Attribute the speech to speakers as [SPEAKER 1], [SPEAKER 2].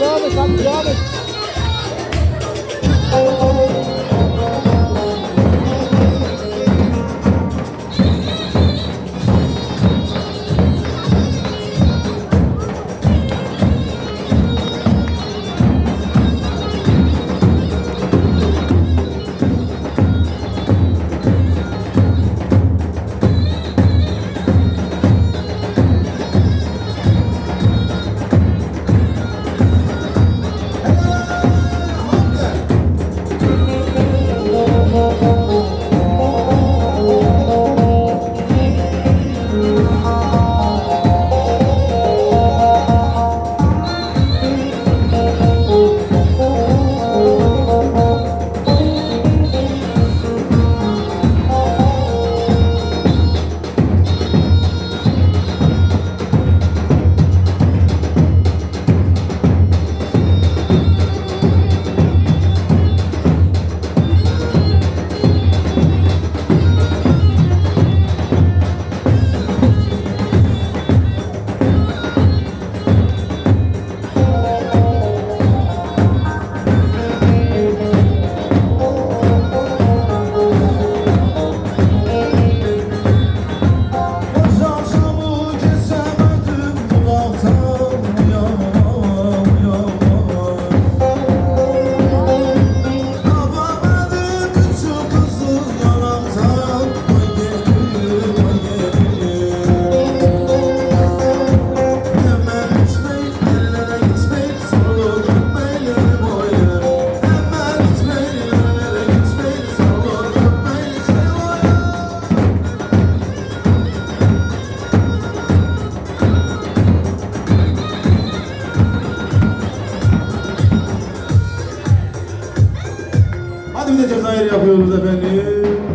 [SPEAKER 1] devam et, hadi devam et. De Cezayir yapıyoruz efendim.